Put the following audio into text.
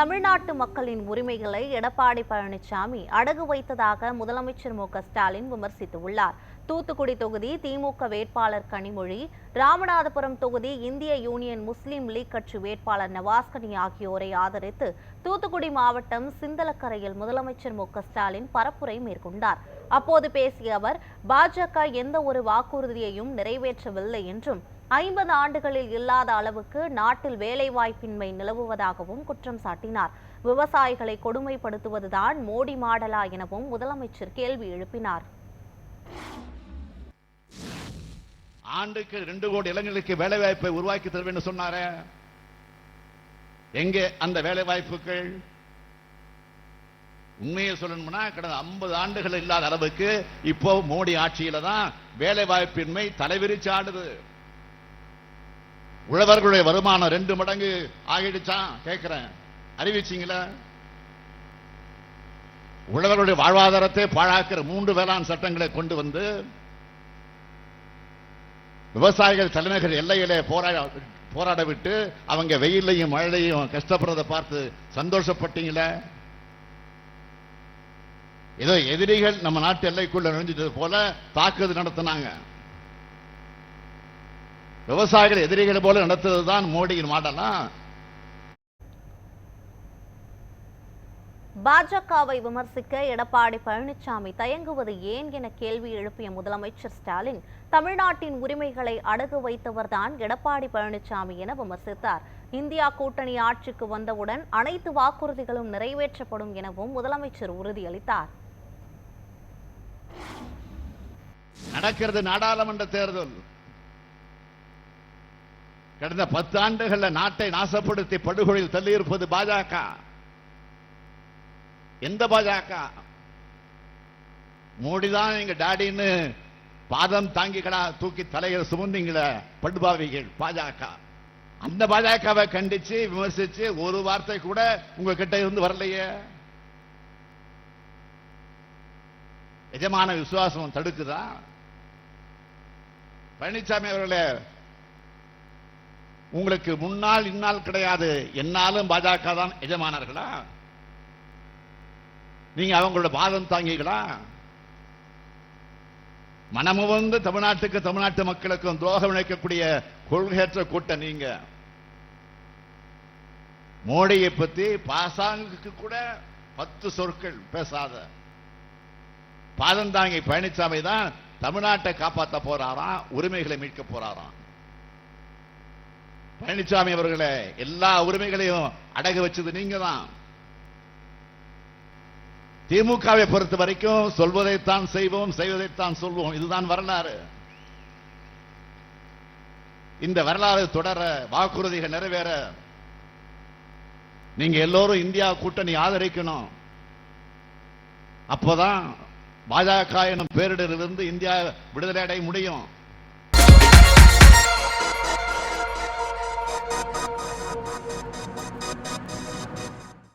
தமிழ்நாட்டு மக்களின் உரிமைகளை எடப்பாடி பழனிசாமி அடகு வைத்ததாக முதலமைச்சர் மு ஸ்டாலின் விமர்சித்துள்ளார். தூத்துக்குடி தொகுதி திமுக வேட்பாளர் கனிமொழி ராமநாதபுரம் தொகுதி இந்திய யூனியன் முஸ்லீம் லீக் கட்சி வேட்பாளர் நவாஸ்கனி ஆகியோரை ஆதரித்து தூத்துக்குடி மாவட்டம் சிந்தலக்கரையில் முதலமைச்சர் மு ஸ்டாலின் பரப்புரை மேற்கொண்டார். அப்போது பேசிய அவர் பாஜக எந்த ஒரு வாக்குறுதியையும் நிறைவேற்றவில்லை என்றும் ஐம்பது ஆண்டுகளில் இல்லாத அளவுக்கு நாட்டில் வேலைவாய்ப்பின்மை நிலவுவதாகவும் குற்றம் சாட்டினார். விவசாயிகளை கொடுமைப்படுத்துவதுதான் மோடி மாடலா எனவும் முதலமைச்சர் கேள்வி எழுப்பினார். ஆண்டுக்கு ரெண்டு கோடி இளைஞர்களுக்கு வேலை வாய்ப்பை உருவாக்கி தருவேன் சொன்னாரே. எங்கே அந்த வேலை வாய்ப்புகள் உண்மையை சொல்லணும்னா கடந்த 50 ஆண்டுகள் இல்லாத அளவுக்கு இப்போ மோடி ஆட்சியில தான் வேலை வாய்ப்பின்மை தலைவிரிச்சாடுது. உழவர்களுடைய வருமானம் ரெண்டு மடங்கு ஆகிடுச்சான் கேட்கிறேன் அறிவிச்சிங்களா? உழவர்களுடைய வாழ்வாதாரத்தை பாழாக்கிற மூன்று வேளாண் சட்டங்களை கொண்டு வந்து விவசாயிகள் தலைநகர் எல்லையிலே போராட போராட விட்டு அவங்க வெயிலையும் மழையையும் கஷ்டப்படுறதை பார்த்து சந்தோஷப்பட்டீங்களே? ஏதோ எதிரிகள் நம்ம நாட்டு எல்லைக்குள்ள நுழைஞ்சது போல தாக்குதல் நடத்தினாங்க. விவசாயிகள் எதிரிகள் போல நடத்துவதுதான் மோடியின் மாடலா? பாஜகவை விமர்சிக்க எடப்பாடி பழனிசாமி தயங்குவது ஏன் என கேள்வி எழுப்பிய முதலமைச்சர் ஸ்டாலின் தமிழ்நாட்டின் உரிமைகளை அடகு வைத்தவர்தான் எடப்பாடி பழனிசாமி என விமர்சித்தார். இந்தியா கூட்டணி ஆட்சிக்கு வந்தவுடன் அனைத்து வாக்குறுதிகளும் நிறைவேற்றப்படும் எனவும் முதலமைச்சர் உறுதியளித்தார். நடக்கிறது நாடாளுமன்ற தேர்தல். கடந்த பத்து ஆண்டுகள்ல நாட்டை நாசப்படுத்தி படுகொலையில் தள்ளியிருப்பது பாஜக. எந்த பாஜக? மோடிதான் எங்க டாடின்னு பாதம் தாங்கிக்கடா தூக்கி தலையில சுமந்தீங்கள படுபாவிகள் பாஜக. அந்த பாஜகவை கண்டிச்சு விமர்சிச்சு ஒரு வார்த்தை கூட உங்க கிட்ட இருந்து வரலையே. எஜமான விசுவாசம் தடுக்குதா? பழனிசாமி அவர்களே உங்களுக்கு முன்னால் இந்நாள் கிடையாது. என்னாலும் பாஜக தான் எஜமானார்களா? நீங்க அவங்களோட பாதம் தாங்கிகளா? மனமுவந்து தமிழ்நாட்டுக்கு தமிழ்நாட்டு மக்களுக்கும் துரோகம் இழைக்கக்கூடிய கொள்கையற்ற கூட்டம் நீங்க. மோடியை பத்தி பாசாங்குக்கு கூட பத்து சொற்கள் பேசாத. பாதந்தாங்கி பழனிசாமி தான் தமிழ்நாட்டை காப்பாற்ற போறாராம் உரிமைகளை மீட்க போறாராம். பழனிசாமி அவர்களே எல்லா உரிமைகளையும் அடகு வச்சது நீங்க தான் திமுகவை பொறுத்த வரைக்கும் சொல்வதைத்தான் செய்வோம் செய்வதைத்தான் சொல்வோம். இதுதான் வரலாறு. இந்த வரலாறு தொடர வாக்குறுதிகள் நிறைவேற. நீங்க எல்லோரும் இந்தியா கூட்டணி ஆதரிக்கணும். அப்போதான் பாஜக எனும் பேரிடரிலிருந்து இந்தியா விடுதலை அடைய முடியும்.